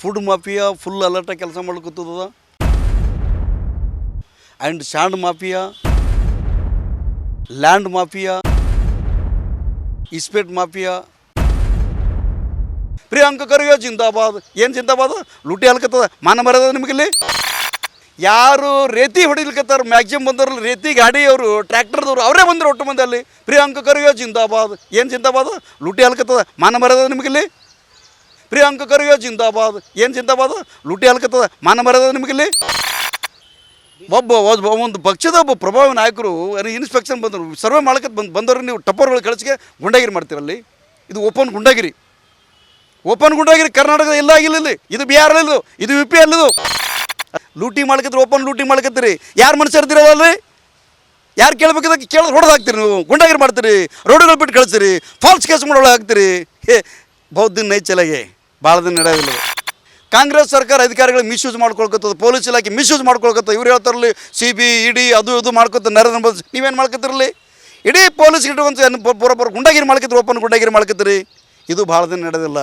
Food mafia full alert ಕೆಲಸ ಮಾಡ್ಕೊತದ and sand mafia, land mafia, ಇಸ್ಪೇಟ್ mafia. Priyanka ಕರೆಯೋ ಜಿಂದಾಬಾದ್. ಏನು ಜಿಂದಾಬಾದ್? ಲೂಟಿ ಹಲ್ಕತ್ತದ. ಮಾನ ಮರದ ನಿಮಗಿಲ್ಲಿ? ಯಾರು ರೇತಿ ಹೊಡಿಲಿಕತ್ತಾರ? ಮ್ಯಾಕ್ಸಿಮಮ್ ಬಂದವ್ರಲ್ಲ ರೇತಿ ಗಾಡಿಯವರು ಟ್ರ್ಯಾಕ್ಟರ್ದವ್ರು, ಅವರೇ ಬಂದರು ಒಟ್ಟು ಮಂದಿ ಅಲ್ಲಿ. ಪ್ರಿಯಾಂಕ ಕರೆಯೋ ಜಿಂದಾಬಾದ್. ಏನು ಜಿಂದಾಬಾದ್? ಲೂಟಿ ಹಲ್ಕತ್ತದ. ಮಾನ ನಿಮಗೆ ನಿಮಗಿಲ್ಲಿ? ಪ್ರಿಯಾಂಕ ಖರ್ಗೆ ಜಿಂದಾಬಾದ್. ಏನು ಜಿಂದಾಬಾದ್? ಲೂಟಿ ಹಲ್ಕತ್ತದ. ಮಾನ ಮರದ ನಿಮಗಿಲ್ಲಿ? ಒಬ್ಬ ಒಬ್ಬ ಒಂದು ಪಕ್ಷದ ಒಬ್ಬ ಪ್ರಭಾವಿ ನಾಯಕರು ಇನ್ಸ್ಪೆಕ್ಷನ್ ಬಂದರು ಸರ್ವೆ ಮಾಡ್ಕತ್ ಬಂದು ಬಂದವರು ನೀವು ಟಪ್ಪರ್ಗಳು ಕಳಿಸಿಗೆ ಗುಂಡಾಗಿರಿ ಮಾಡ್ತೀರಲ್ಲಿ ಇದು ಓಪನ್ ಗುಂಡಾಗಿರಿ. ಓಪನ್ ಗುಂಡಾಗಿರಿ, ಕರ್ನಾಟಕದ ಎಲ್ಲ ಆಗಿಲ್ಲ ಇಲ್ಲಿ. ಇದು ಬಿಹಾರ ಇದು. ಇದು ಯು ಪಿ ಅಲ್ಲಿದು ಲೂಟಿ ಮಾಡ್ಕತ್ರಿ ಓಪನ್ ಲೂಟಿ ಮಾಡ್ಕತ್ತಿರಿ ಯಾರು ಮನುಷ್ಯ ಇರ್ತೀರಲ್ಲ ಯಾರು ಕೇಳ್ಬೇಕಂತ ಕೇಳಿದ್ರೆ ಹೊಡೆದು ಹಾಕ್ತೀರಿ ನೀವು. ಗುಂಡಾಗಿರಿ ಮಾಡ್ತೀರಿ. ರೋಡುಗಳು ಬಿಟ್ಟು ಕಳಿಸ್ತೀರಿ ಫಾಲ್ಸ್ ಕೇಸ್ ಮಾಡೋಳು ಹಾಕ್ತೀರಿ ಹೇ ದಿನ ನೈಚಲಾಗೆ. ಭಾಳ ದಿನ ನಡೆಯೋದಿಲ್ಲ. ಕಾಂಗ್ರೆಸ್ ಸರ್ಕಾರ ಅಧಿಕಾರಿಗಳು ಮಿಸ್ಯೂಸ್ ಮಾಡ್ಕೊಳ್ಕೊತದ ಪೊಲೀಸ್ ಇಲಾಖೆ ಮಿಸ್ಯೂಸ್ ಮಾಡ್ಕೊಳ್ಕತ್ತ ಇವ್ರು ಹೇಳ್ತಾರಲ್ಲಿ ಸಿ ಬಿ ಇಡಿ, ಅದು, ಇದು ಮಾಡ್ಕೊತ ನರೇಂದ್ರ ಮೋದಿ ನೀವೇನು ಮಾಡ್ಕೊತಿರಲಿ ಇಡೀ ಪೊಲೀಸ್ ಇಟ್ಕೊಂಡು ಏನು ಬರೋಬ್ಬರ ಗುಂಡಾಗಿರಿ ಮಾಡ್ಕೊತೀರಿ ಓಪನ್ ಗುಂಡಾಗಿರಿ ಮಾಡ್ಕೊತೀರಿ ಇದು ಭಾಳ ದಿನ ನಡೆದಿಲ್ಲ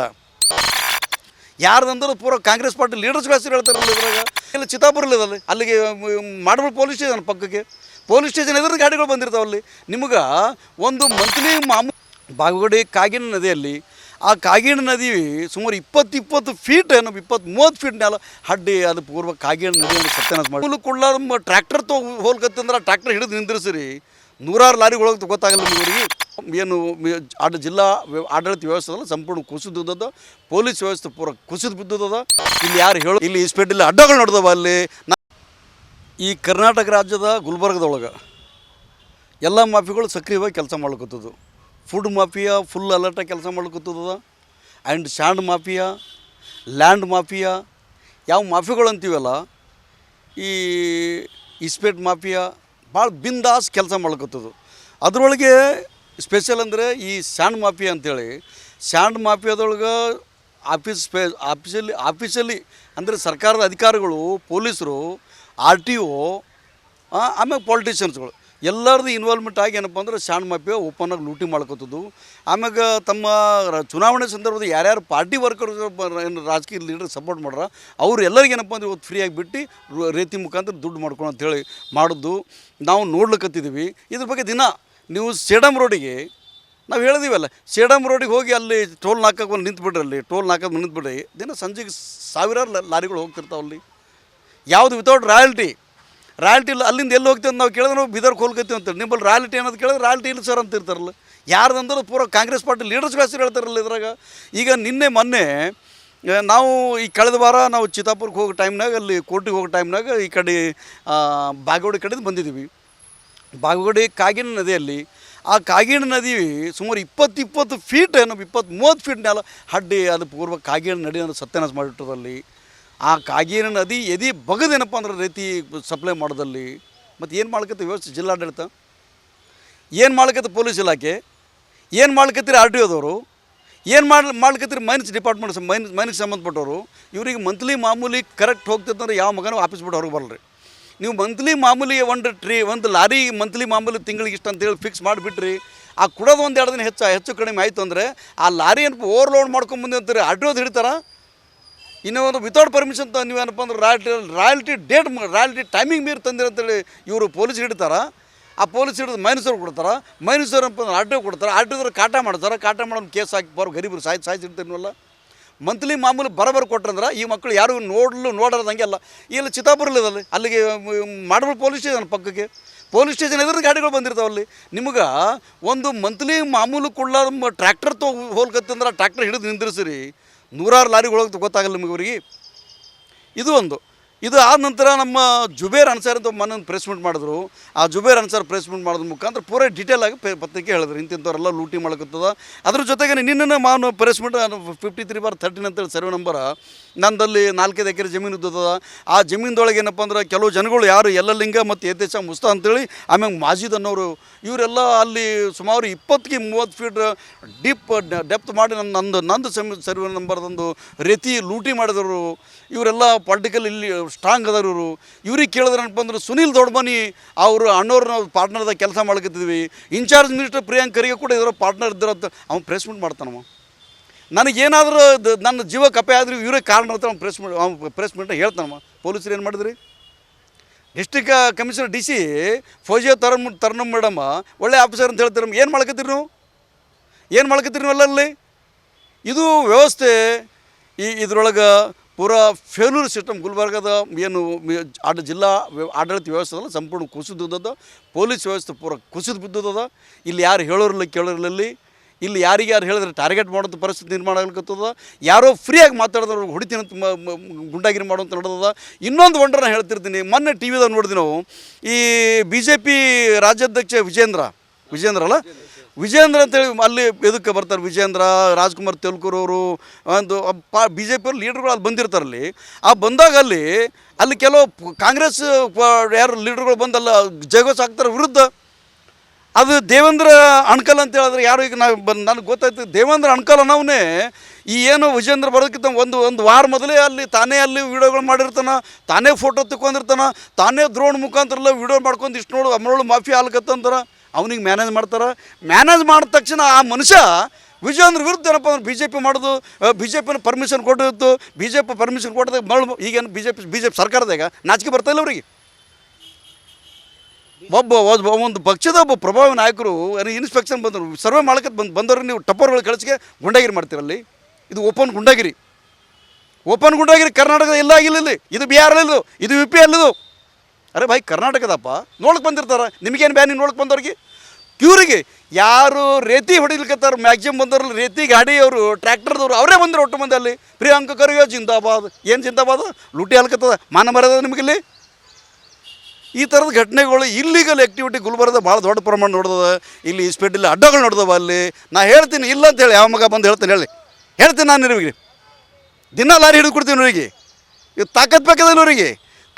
ಯಾರ್ದಂದ್ರೆ ಪೂರ ಕಾಂಗ್ರೆಸ್ ಪಾರ್ಟಿ ಲೀಡರ್ಸ್ ಹೆಸರು ಹೇಳ್ತಾರಲ್ಲ ಇದ್ರಾಗ? ಇಲ್ಲಿ ಚಿತ್ತಾಪುರಲ್ಲಿದಲ್ಲಿ ಅಲ್ಲಿಗೆ ಮಾಡಬಲ್ ಪೊಲೀಸ್ ಸ್ಟೇಷನ್ ಪಕ್ಕಕ್ಕೆ? ಪೊಲೀಸ್ ಸ್ಟೇಷನ್ ಎದುರು ಗಾಡಿಗಳು ಬಂದಿರ್ತಾವಲ್ಲಿ, ನಿಮ್ಗೆ ಒಂದು ಮಂತ್ಲಿ ಮಾಮೂ ಬಾಗಡಿ ಕಾಗಿನ ನದಿಯಲ್ಲಿ ಆ ಕಾಗಿಣ ನದಿ ಸುಮಾರು ಇಪ್ಪತ್ತು ಇಪ್ಪತ್ತು ಫೀಟ್ ಏನು ಇಪ್ಪತ್ತು ಮೂವತ್ತು ಫೀಟ್ ನೆಲ ಹಡ್ಡಿ ಅದು ಪೂರ್ವ ಕಾಗಿಣ ನದಿಯನ್ನು ಸತ್ಯನಾಶ ಮಾಡಿ ಹುಲ್ಲು ಕುಳ್ಳ ಟ್ರ್ಯಾಕ್ಟರ್ ತೊ ಹೋಲ್ಕತ್ತಂದ್ರೆ ಟ್ರ್ಯಾಕ್ಟರ್ ಹಿಡಿದು ನಿಂದಿರಿಸ್ರಿ. ನೂರಾರು ಲಾರಿಗಳು ಗೊತ್ತಾಗಲ್ಲ ನಿಮ್ಮವರಿಗೆ ಏನು ಆಡ ಜಿಲ್ಲಾ ಆಡಳಿತ ವ್ಯವಸ್ಥೆ ಸಂಪೂರ್ಣ ಕುಸಿದದ ಪೊಲೀಸ್ ವ್ಯವಸ್ಥೆ ಪೂರ ಕುಸಿದು ಬಿದ್ದದ. ಇಲ್ಲಿ ಯಾರು ಹೇಳೋ, ಇಲ್ಲಿ ಇಸ್ಪೇಟಲ್ಲಿ ಅಡ್ಡಗಳು ನಡೆದವ ಅಲ್ಲಿ. ಈ ಕರ್ನಾಟಕ ರಾಜ್ಯದ ಗುಲ್ಬರ್ಗದೊಳಗೆ ಎಲ್ಲ ಮಾಫಿಗಳು ಸಕ್ರಿಯವಾಗಿ ಕೆಲಸ ಮಾಡ್ಕೊತದ್ದು ಫುಡ್ ಮಾಫಿಯಾ ಫುಲ್ ಅಲರ್ಟಾಗಿ ಕೆಲಸ ಮಾಡ್ಕೊತದ and sand mafia land mafia ಯಾವ ಮಾಫಿಗಳು ಅಂತೀವಲ್ಲ, ಈ ಇಸ್ಪೇಟ್ ಮಾಫಿಯಾ ಭಾಳ ಬಿಂದಾಸ್ ಕೆಲಸ ಮಾಡ್ಕೊತದು ಅದರೊಳಗೆ ಸ್ಪೆಷಲ್ ಅಂದರೆ ಈ ಸ್ಯಾಂಡ್ ಮಾಫಿಯಾ ಅಂತೇಳಿ ಸ್ಯಾಂಡ್ ಮಾಫಿಯಾದೊಳಗೆ ಆಫೀಸ್ ಸ್ಪೇ ಆಫೀಸಲ್ಲಿ ಆಫೀಸಲ್ಲಿ ಅಂದರೆ ಸರ್ಕಾರದ ಅಧಿಕಾರಿಗಳು, ಪೊಲೀಸರು ಆರ್ ಟಿ ಒ ಆಮೇಲೆ ಪಾಲಿಟಿಷಿಯನ್ಸ್ಗಳು ಎಲ್ಲರದ್ದು ಇನ್ವಾಲ್ವ್ಮೆಂಟ್ ಆಗಿ ಏನಪ್ಪ ಅಂದ್ರೆ ಶಾಣ್ ಮಾಫಿಯಾ ಓಪನ್ ಆಗಿ ಲೂಟಿ ಮಾಡ್ಕೊತದ್ದು. ಆಮ್ಯಾಗ ತಮ್ಮ ಚುನಾವಣೆ ಸಂದರ್ಭದಲ್ಲಿ ಯಾರ್ಯಾರು ಪಾರ್ಟಿ ವರ್ಕರ್ ಏನು ರಾಜಕೀಯ ಲೀಡರ್ ಸಪೋರ್ಟ್ ಮಾಡ್ರ, ಅವ್ರು ಎಲ್ಲರಿಗೆ ಏನಪ್ಪ ಅಂದ್ರೆ ಇವತ್ತು ಫ್ರೀಯಾಗಿ ಬಿಟ್ಟು ರೇತಿ ಮುಖಾಂತರ ದುಡ್ಡು ಮಾಡ್ಕೊಂಡು ಅಂತೇಳಿ ಮಾಡಿದ್ದು. ನಾವು ನೋಡ್ಲಿಕ್ಕತ್ತಿದ್ದೀವಿ ಇದ್ರ ಬಗ್ಗೆ ದಿನ ನೀವು ಸೇಡಮ್ ರೋಡಿಗೆ ನಾವು ಹೇಳಿದೀವಲ್ಲ ಸೇಡಮ್ ರೋಡಿಗೆ ಹೋಗಿ ಅಲ್ಲಿ ಟೋಲ್ ನಾಲ್ಕಕ್ಕೆ ಬಂದು ನಿಂತ್ಬಿಡ್ರಿ ಅಲ್ಲಿ, ಟೋಲ್ ನಾಲ್ಕಕ್ಕೆ ನಿಂತ್ಬಿಡ್ರಿ. ದಿನ ಸಂಜೆಗೆ ಸಾವಿರಾರು ಲ- ಲಾರಿಗಳು ಹೋಗ್ತಿರ್ತಾವಲ್ಲಿ ಯಾವುದು ವಿತೌಟ್ ರಾಯಲ್ಟಿ ರಾಯಲ್ಟಿ ಇಲ್ಲ, ಅಲ್ಲಿಂದ ಎಲ್ಲಿ ಹೋಗ್ತೀವಿ ಅಂತ ನಾವು ಕೇಳಿದ್ರೆ ನಾವು ಬಿದರ್ಗೆ ಹೋಗ್ತೀವಿ ಅಂತೇಳಿ ನಿಮ್ಮಲ್ಲಿ ರಾಯಲ್ಟಿ ಅನ್ನೋದು ಕೇಳಿದ್ರೆ ರಾಯಲ್ಟಿ ಇಲ್ಲ ಸರ್ ಅಂತ ಇರ್ತಾರಲ್ಲ ಯಾರ್ದಂದ್ರೆ ಪೂರ ಕಾಂಗ್ರೆಸ್ ಪಾರ್ಟಿ ಲೀಡರ್ಸ್ ಹೆಸರು ಹೇಳ್ತಾರಲ್ಲ ಇದ್ರಾಗ. ಈಗ ನಿನ್ನೆ ಮೊನ್ನೆ ನಾವು ಈ ಕಳೆದ ವಾರ ನಾವು ಚಿತ್ತಾಪುರಕ್ಕೆ ಹೋಗೋ ಟೈಮ್ನಾಗ ಅಲ್ಲಿ ಕೋರ್ಟಿಗೆ ಹೋಗೋ ಟೈಮ್ನಾಗ ಈ ಕಡೆ ಬಾಗೋಡಿ ಕಡೆದು ಬಂದಿದ್ದೀವಿ. ಬಾಗೋಡಿ ಕಾಗಿನ ನದಿಯಲ್ಲಿ, ಆ ಕಾಗಿಣ ನದಿ ಸುಮಾರು ಇಪ್ಪತ್ತು ಇಪ್ಪತ್ತು ಫೀಟ್ ಏನೋ ಇಪ್ಪತ್ತು ಮೂವತ್ತು ಫೀಟ್ ನೆಲ ಹಡ್ಡಿ, ಅದು ಪೂರ್ವ ಕಾಗಿಣ ನದಿ ಅನ್ನೋ ಸತ್ಯನಾಶ ಮಾಡಿಟ್ಟದಲ್ಲಿ ಆ ಕಾಗಿನ ನದಿ ಎದಿ ಬಗದೇನಪ್ಪ ಅಂದ್ರೆ ರೀತಿ ಸಪ್ಲೈ ಮಾಡೋದಲ್ಲಿ? ಮತ್ತು ಏನು ಮಾಡ್ಕತ್ತೆ ವ್ಯವಸ್ಥೆ ಜಿಲ್ಲಾಡಳಿತ? ಏನು ಮಾಡ್ಕತ್ತೆ ಪೊಲೀಸ್ ಇಲಾಖೆ? ಏನು ಮಾಡ್ಕತ್ತೀರಿ ಆರ್ ಟಿ ಒದವರು ಏನು ಮಾಡಿ ಮಾಡ್ಕತ್ತೀರಿ ಮೈನ್ಸ್ ಡಿಪಾರ್ಟ್ಮೆಂಟ್ ಮೈನ್ಸ್ ಸಂಬಂಧಪಟ್ಟವರು? ಇವರಿಗೆ ಮಂತ್ಲಿ ಮಾಮೂಲಿ ಕರೆಕ್ಟ್ ಹೋಗ್ತಿತ್ತಂದ್ರೆ ಯಾವ ಮಗನೂ ಆಫೀಸ್ ಬಿಟ್ಟು ಹೊರಗೆ ಬರಲ್ರಿ. ನೀವು ಮಂತ್ಲಿ ಮಾಮೂಲಿ ಒಂದು ಟ್ರೀ ಒಂದು ಲಾರಿ ಮಂತ್ಲಿ ಮಾಮೂಲಿ ತಿಂಗಳಿಗೆ ಇಷ್ಟು ಅಂತೇಳಿ ಫಿಕ್ಸ್ ಮಾಡಿಬಿಟ್ರಿ. ಆ ಕೊಡೋದು ಒಂದು ಎರಡು ದಿನ ಹೆಚ್ಚು ಹೆಚ್ಚು ಕಡಿಮೆ ಆಯಿತು ಅಂದರೆ ಆ ಲಾರಿ ಏನಪ್ಪ ಓವರ್ಲೋಡ್ ಮಾಡ್ಕೊಂಬಂದು ಅಂತಾರೆ? ಆರ್ ಟಿ ಒದು ಹಿಡಿತಾರ? ಇನ್ನೂ ಒಂದು ವಿತೌಟ್ ಪರ್ಮಿಷನ್ ತ ನೀವೇನಪ್ಪ ಅಂದ್ರೆ royalty royalty date royalty timing ಮೀರಿ ತಂದಿರ ಅಂತೇಳಿ ಇವರು ಪೊಲೀಸ್ ಹಿಡಿತಾರೆ. ಆ ಪೊಲೀಸ್ ಹಿಡಿದು ಮೈನಸವ್ರು ಕೊಡ್ತಾರೆ. ಮೈನಸವ್ರು ಅಂತ ಅಂದ್ರೆ ಆಟೋ ಕೊಡ್ತಾರೆ. ಆಟೋದ್ರೆ ಕಾಟ ಮಾಡ್ತಾರೆ. ಕಾಟ ಮಾಡೋದು ಕೇಸ್ ಹಾಕಿ ಬರೋ ಗರೀಬರು ಸಾಯ್ ಸಾಯಿಸಿರ್ತೀನಲ್ಲ ಮಂತ್ಲಿ ಮಾಮೂಲಿ ಬರಬರ್ ಕೊಟ್ರಂದ್ರೆ ಈ ಮಕ್ಕಳು ಯಾರು ನೋಡಲು ನೋಡೋದಂಗೆ ಅಲ್ಲ. ಇಲ್ಲಿ ಚಿತ್ತಾಪುರಲ್ಲಿದಲ್ಲಿ ಅಲ್ಲಿಗೆ ಮಾಡಬಲ್ ಪೊಲೀಸ್ ಸ್ಟೇಷನ್ ಪಕ್ಕಕ್ಕೆ. ಪೊಲೀಸ್ ಸ್ಟೇಷನ್ ಎದುರು ಗಾಡಿಗಳು ಬಂದಿರ್ತಾವಲ್ಲಿ ನಿಮ್ಗೆ ಒಂದು ಮಂತ್ಲಿ ಮಾಮೂಲು ಕೊಡ್ಲಾರ ಟ್ರ್ಯಾಕ್ಟರ್ ತೊ ಹೋಲ್ಕತ್ತಂದ್ರೆ ಟ್ರ್ಯಾಕ್ಟರ್ ಹಿಡಿದು ನಿಂದ್ರಿಸಿರಿ. ನೂರಾರು ಲಾರಿಗಳು ಗೊತ್ತಾಗಲ್ಲ ನಿಮಗೆ ಇವರಿಗೆ. ಇದು ಒಂದು. ಇದು ಆದ ನಂತರ ನಮ್ಮ ಜುಬೇರ್ ಅನ್ಸಾರ್ ಅಂತ ಮೊನ್ನೆ ಪ್ರೆಸ್ ಮೀಟ್ ಮಾಡಿದ್ರು. ಆ ಜುಬೇರ್ ಅನ್ಸಾರ್ ಪ್ರೆಸ್ ಮೀಟ್ ಮಾಡೋದ್ರ ಮುಖಾಂತರ ಪೂರ ಡೀಟೇಲ್ ಆಗಿ ಪತ್ರಿಕೆ ಹೇಳಿದ್ರು. ಇಂತಿಂಥವ್ರೆಲ್ಲ ಲೂಟಿ ಮಾಡ್ಕೊತದ ಅದ್ರ ಜೊತೆಗೆ ನಿನ್ನನ್ನು ಮಾನು press meet fifty three bar thirteen ಅಂತೇಳಿ ಸರ್ವೆ ನಂಬರ ನಂದಲ್ಲಿ ನಾಲ್ಕೈದು ಎಕರೆ ಜಮೀನು ಇದ್ದದ ಆ ಜಮೀನ್ದೊಳಗೆ ಏನಪ್ಪ ಅಂದ್ರೆ ಕೆಲವು ಜನಗಳು ಯಾರು ಎಲ್ಲ ಲಿಂಗ ಮತ್ತು ಯಥೇಚ್ಛ ಮುಸ್ತಾ ಅಂತೇಳಿ ಆಮ್ಯಾಗ ಮಾಜಿದ್ ಅನ್ನೋರು. ಇವರೆಲ್ಲ ಅಲ್ಲಿ ಸುಮಾರು ಇಪ್ಪತ್ತಿಗೆ ಮೂವತ್ತು ಫೀಟ್ ಡೀಪ್ ಡೆಪ್ತ್ ಮಾಡಿ ನನ್ನ ನಂದು ನಂದು ಸರ್ವೆ ನಂಬರ್ದೊಂದು ರೀತಿ ಲೂಟಿ ಮಾಡಿದವರು. ಇವರೆಲ್ಲ ಪೊಲಿಟಿಕಲ್ ಇಲ್ಲಿ ಸ್ಟ್ರಾಂಗ್ ಅದಾರ ಇವರು. ಇವ್ರಿಗೆ ಕೇಳಿದ್ರೆ ಏನಪ್ಪ ಅಂದ್ರೆ ಸುನಿಲ್ ದೊಡ್ಡಮನಿ ಅವರು ಅಣ್ಣವ್ರನ್ನ ಪಾರ್ಟ್ನರ್ದಾಗ ಕೆಲಸ ಮಾಡ್ಕತ್ತಿದ್ವಿ ಇನ್ಚಾರ್ಜ್ ಮಿನಿಸ್ಟರ್ ಪ್ರಿಯಾಂಕ್ ಖರ್ಗೆ ಕೂಡ ಇದರ ಪಾರ್ಟ್ನರ್ ಇದ್ದಿರೋ ಅವ್ನು ಪ್ರೆಸ್ ಮೀಟ್ ಮಾಡ್ತಾನವ. ನನಗೇನಾದರೂ ನನ್ನ ಜೀವ ಕಪ್ಪೆ ಆದರೂ ಇವರೇ ಕಾರಣ ಅಂತ ಅವ್ನು ಪ್ರೆಸ್ ಅವ್ನು ಪ್ರೆಸ್ ಮೀಟ್ ಹೇಳ್ತಾನಮ್ಮ ಪೊಲೀಸರು ಏನು ಮಾಡಿದ್ರಿ? District commissioner D C Fouzia ತರಮ್ Tarannum ಮೇಡಮ್ಮ ಒಳ್ಳೆ ಆಫೀಸರ್ ಅಂತ ಹೇಳ್ತೀರಮ್ಮ ಏನು ಮಾಡ್ಕತ್ತೀರಿ ನೀವು? ಏನು ಮಾಡ್ಕತ್ತೀರಿ ನೀವು ಅಲ್ಲಲ್ಲಿ ಇದು ವ್ಯವಸ್ಥೆ ಈ ಇದ್ರೊಳಗೆ ಪೂರಾ ಫೇಲ್ಯೂರ್ ಸಿಸ್ಟಮ್ ಗುಲ್ಬರ್ಗದ ಏನು ಆಡ ಜಿಲ್ಲಾ ಆಡಳಿತ ವ್ಯವಸ್ಥೆ ಸಂಪೂರ್ಣ ಸಂಪೂರ್ಣ ಕುಸಿದದ ಪೊಲೀಸ್ ವ್ಯವಸ್ಥೆ ಪೂರ ಕುಸಿದು ಬಿದ್ದದ. ಇಲ್ಲಿ ಯಾರು ಹೇಳೋರಿಲ್ಲ ಕೇಳೋರ್ಲಲ್ಲಿ ಇಲ್ಲಿ ಯಾರಿಗೆ ಯಾರು ಹೇಳಿದ್ರೆ ಟಾರ್ಗೆಟ್ ಮಾಡೋಂಥ ಪರಿಸ್ಥಿತಿ ನಿರ್ಮಾಣ ಆಗ್ಲಿಕ್ಕತ್ತದ ಯಾರೋ ಫ್ರೀಯಾಗಿ ಮಾತಾಡಿದವ್ರು ಹೊಡಿತೀನಿ ಅಂತ ಗುಂಡಾಗಿರಿ ಮಾಡುವಂಥ ನಡೆದದ. ಇನ್ನೊಂದು ಒಂಡ್ರ ನಾನು ಹೇಳ್ತಿರ್ತೀನಿ. ಮೊನ್ನೆ ಟಿ ವಿದಾಗ ನೋಡಿದ್ವಿ ನಾವು. ಈ ಬಿ ಜೆ ಪಿ ರಾಜ್ಯಾಧ್ಯಕ್ಷ ವಿಜೇಂದ್ರ ವಿಜೇಂದ್ರ ಅಲ್ಲ? ವಿಜೇಂದ್ರ ಅಂತೇಳಿ ಅಲ್ಲಿ ಇದಕ್ಕೆ ಬರ್ತಾರೆ? ವಿಜೇಂದ್ರ ರಾಜ್ಕುಮಾರ್ ತೆಲ್ಕೂರ್ ಅವರು, ಒಂದು ಪಾ ಬಿ ಜೆ ಪಿ ಲೀಡರ್ಗಳು ಅಲ್ಲಿ ಬಂದಿರ್ತಾರಲ್ಲಿ ಆ ಬಂದಾಗ ಅಲ್ಲಿ ಅಲ್ಲಿ ಕೆಲವು ಕಾಂಗ್ರೆಸ್ ಯಾರು ಲೀಡರ್ಗಳು ಬಂದಲ್ಲ ಜಗೋಸ್ ಆಗ್ತಾರೆ ವಿರುದ್ಧ. ಅದು ದೇವೇಂದ್ರ ಅಣ್ಕಲ್ ಅಂತ ಹೇಳಿದ್ರೆ ಯಾರು ಈಗ ನಾವು ಬಂದು ನನಗೆ ಗೊತ್ತಾಯ್ತು, ದೇವೇಂದ್ರ ಅಣ್ಕಲ್ ಅನ್ನೋವನೇ ಈ ಏನು ವಿಜೇಂದ್ರ ಬರೋದಕ್ಕಿಂತ ಒಂದು ಒಂದು ವಾರ ಮೊದಲೇ ಅಲ್ಲಿ ತಾನೇ ಅಲ್ಲಿ ವೀಡಿಯೋಗಳು ಮಾಡಿರ್ತಾನೆ, ತಾನೇ ಫೋಟೋ ತಗೊಂಡಿರ್ತಾನ ತಾನೇ ದ್ರೋಣ್ ಮುಖಾಂತರ ವೀಡಿಯೋ ಮಾಡ್ಕೊಂಡು ಇಷ್ಟು ನೋಡು ಅಮ್ಮನೋಳು ಮಾಫಿ ಆಲ್ಕತ್ತಂತಾರ ಅವನಿಗೆ ಮ್ಯಾನೇಜ್ ಮಾಡ್ತಾರೆ. ಮ್ಯಾನೇಜ್ ಮಾಡಿದ ತಕ್ಷಣ ಆ ಮನುಷ್ಯ ವಿಜಯೇಂದ್ರ ವಿರುದ್ಧ ಏನಪ್ಪ ಅಂದ್ರೆ ಬಿ ಜೆ ಪಿ ಮಾಡೋದು ಬಿ ಜೆ ಪಿನ ಪರ್ಮಿಷನ್ ಕೊಟ್ಟಿತ್ತು. ಬಿ ಜೆ ಪಿ ಪರ್ಮಿಷನ್ ಕೊಟ್ಟದಾಗ ಮರಳು ಈಗೇನು B J P B J P ಸರ್ಕಾರದಾಗ ನಾಚಿಕೆ ಬರ್ತಾ ಇಲ್ಲ ಅವರಿಗೆ. ಒಬ್ಬ ಒಂದು ಪಕ್ಷದ ಒಬ್ಬ ಪ್ರಭಾವಿ ನಾಯಕರು ಇನ್ಸ್ಪೆಕ್ಷನ್ ಬಂದರು ಸರ್ವೆ ಮಾಡಕ್ಕೆ ಬಂದು ಬಂದವರು ನೀವು ಟಪ್ಪರ್ಗಳು ಕಳಿಸಿಗೆ ಗುಂಡಾಗಿರಿ ಮಾಡ್ತೀರಲ್ಲಿ ಇದು ಓಪನ್ ಗುಂಡಾಗಿರಿ. ಓಪನ್ ಗುಂಡಾಗಿರಿ ಕರ್ನಾಟಕದ ಎಲ್ಲ ಆಗಿಲ್ಲ ಇಲ್ಲಿ. ಇದು ಬಿಹಾರಲ್ಲಿದು ಇದು ಯು ಪಿ ಅಲ್ಲಿದು ಅರೆ ಭಾಯ್, ಕರ್ನಾಟಕದಪ್ಪ ನೋಡಕ್ಕೆ ಬಂದಿರ್ತಾರ. ನಿಮಗೇನು ಬ್ಯಾನಿ ನೋಡಕ್ಕೆ ಬಂದವ್ರಿಗೆ? ಇವ್ರಿಗೆ ಯಾರು ರೇತಿ ಹೊಡಿಲಿಕ್ಕತ್ತಾರ ಮ್ಯಾಕ್ಸಿಮಮ್ ಬಂದವ್ರಲ್ಲಿ ರೇತಿ ಗಾಡಿಯವರು ಟ್ರ್ಯಾಕ್ಟರ್ದವ್ರು ಅವರೇ ಬಂದರು ಒಟ್ಟು ಮಂದಿ ಅಲ್ಲಿ. ಪ್ರಿಯಾಂಕ ಕರೆಯೋ ಜಿಂದಾಬಾದ್. ಏನು ಜಿಂದಾಬಾದ್? ಲೂಟಿ ಹಾಲ್ಕತ್ತದ. ಮಾನ ಮರ್ಯಾದ ನಿಮಗಿಲ್ಲಿ ಈ ಥರದ ಘಟನೆಗಳು ಇಲ್ಲಿಗಲ್ ಆ್ಯಕ್ಟಿವಿಟಿ ಗುಲ್ಬರ್ಗದ ಭಾಳ ದೊಡ್ಡ ಪ್ರಮಾಣ ನೋಡ್ದದ. ಇಲ್ಲಿ ಸ್ಪೀಡಲ್ಲಿ ಅಡ್ಡಗಳು ನೋಡ್ದವ ಅಲ್ಲಿ. ನಾ ಹೇಳ್ತೀನಿ, ಇಲ್ಲ ಅಂತ ಹೇಳಿ, ಯಾವ ಮಗ ಬಂದು ಹೇಳ್ತೀನಿ ಹೇಳಿ. ಹೇಳ್ತೀನಿ ನಾನು ನಿಮಗೆ ದಿನ ಲಾರಿ ಹಿಡಿದು ಕೊಡ್ತೀನಿ ಇವರಿಗೆ ಇದು ತಾಕತ್ ಬೇಕದ ಇವರಿಗೆ.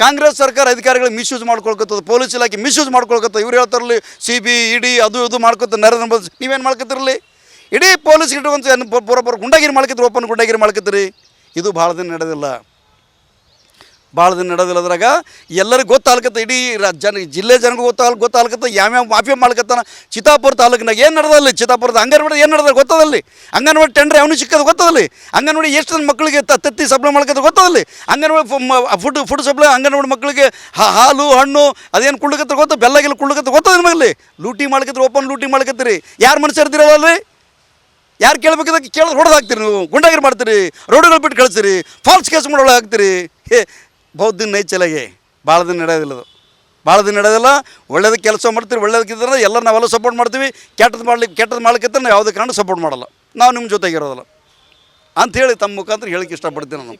ಕಾಂಗ್ರೆಸ್ ಸರ್ಕಾರ ಅಧಿಕಾರಿಗಳು ಮಿಸ್ಯೂಸ್ ಮಾಡ್ಕೊಳ್ಕೊತದ ಪೊಲೀಸ್ ಇಲಾಖೆ ಮಿಸ್ಯೂಸ್ ಮಾಡ್ಕೊಳ್ಕೊತ ಇವ್ರು ಹೇಳ್ತಾರಲ್ಲಿ ಸಿ ಬಿ ಇಡಿ, ಅದು, ಇದು ಮಾಡ್ಕೊತ ನರೇಂದ್ರ ಮೋದಿ ನೀವೇನು ಮಾಡ್ಕೊತಿರಲಿ ಇಡೀ ಪೊಲೀಸ್ ಇಟ್ಕೊಂತ ಬರೋಬ್ಬರು ಗುಂಡಾಗಿರಿ ಮಾಡ್ಕೊತೀರಿ ಓಪನ್ ಗುಂಡಾಗಿರಿ ಮಾಡ್ಕೊತೀರಿ ಇದು ಭಾಳ ದಿನ ನಡೆದಿಲ್ಲ. ಭಾಳ ದಿನ ನಡೆದಿಲ್ಲ ಅದ್ರಾಗ. ಎಲ್ಲರಿಗೂ ಗೊತ್ತಾಗತ್ತ ಇಡೀ ಜನ ಜಿಲ್ಲೆ ಜನಗೂ ಗೊತ್ತಾಗ ಗೊತ್ತಾಗತ್ತ ಯಾವ್ಯಾವ ಮಾಫಿ ಮಾಡ್ಕತ್ತಾನ ಚಿತ್ತಾಪುರ ತಾಲೂಕಿನಾಗ ಏನು ನಡೆದಲ್ಲಿ ಚಿತ್ತಾಪುರದ ಅಂಗನವಾಡಿ ಏನು ನಡೆದ ಗೊತ್ತದಲ್ಲಿ ಅಂಗನವಾಡಿ ಟೆಂಡ್ರ್ ಅವನು ಸಿಕ್ಕದು ಗೊತ್ತದಲ್ಲಿ ಅಂಗನವಾಡಿ ಎಷ್ಟು ಜನ ಮಕ್ಕಳಿಗೆ ತತ್ತಿ ಸಪ್ಲೈ ಮಾಡ್ಕೋದು ಗೊತ್ತದಲ್ಲಿ anganwadi food food supply anganwadi ಮಕ್ಕಳಿಗೆ ಹಾ- ಹಾಲು, ಹಣ್ಣು, ಅದೇನು ಕುಳ್ಳಕತ್ತ ಗೊತ್ತ? ಬೆಲ್ಲ ಕುಳ್ಳಕತ್ತ ಗೊತ್ತದ ನಿಮಗಲ್ಲಿ ಲೂಟಿ ಮಾಡ್ಕತ್ರಿ ಓಪನ್ ಲೂಟಿ ಮಾಡ್ಕತ್ತಿರಿ ಯಾರು ಮನಸ್ಸು ಇರ್ತೀರಲ್ಲ ಯಾರು ಕೇಳೋದು ಹೊಡೆದು ಹಾಕ್ತೀರಿ ನೀವು? ಗುಂಡಾಗಿರಿ ಮಾಡ್ತೀರಿ? ರೋಡುಗಳು ಬಿಟ್ಟು ಕಳಿಸ್ತೀರಿ ಫಾಲ್ಸ್ ಕೇಸ್ ಮಾಡೋಳಾಗ್ತೀರಿ ಹಾಕ್ತೀರಿ? ಹೇ ದಿನ ದಿನ ನೈಚಲಾಗೆ ಭಾಳ ದಿನ ನಡೆಯೋದಿಲ್ಲ ಅದು. ಭಾಳ ದಿನ ನಡೆಯೋದಿಲ್ಲ. ಒಳ್ಳೇದು ಕೆಲಸ ಮಾಡ್ತೀರಿ ಒಳ್ಳೇದಕ್ಕಿದ್ರೆ ಎಲ್ಲ ನಾವೆಲ್ಲ ಸಪೋರ್ಟ್ ಮಾಡ್ತೀವಿ. ಕೆಟ್ಟದ್ದು ಮಾಡ್ಲಿಕ್ಕೆ ಕೆಟ್ಟದ್ದು ಮಾಡ್ಲಿಕ್ಕೆ ನಾವು ಯಾವುದೇ ಕಾರಣ ಸಪೋರ್ಟ್ ಮಾಡಲ್ಲ. ನಾವು ನಿಮ್ಮ ಜೊತೆಗಿರೋದಿಲ್ಲ ಅಂಥೇಳಿ ತಮ್ಮ ಮುಖಾಂತರ ಹೇಳಕ್ಕೆ ಇಷ್ಟಪಡ್ತೀನಿ ನಾನು.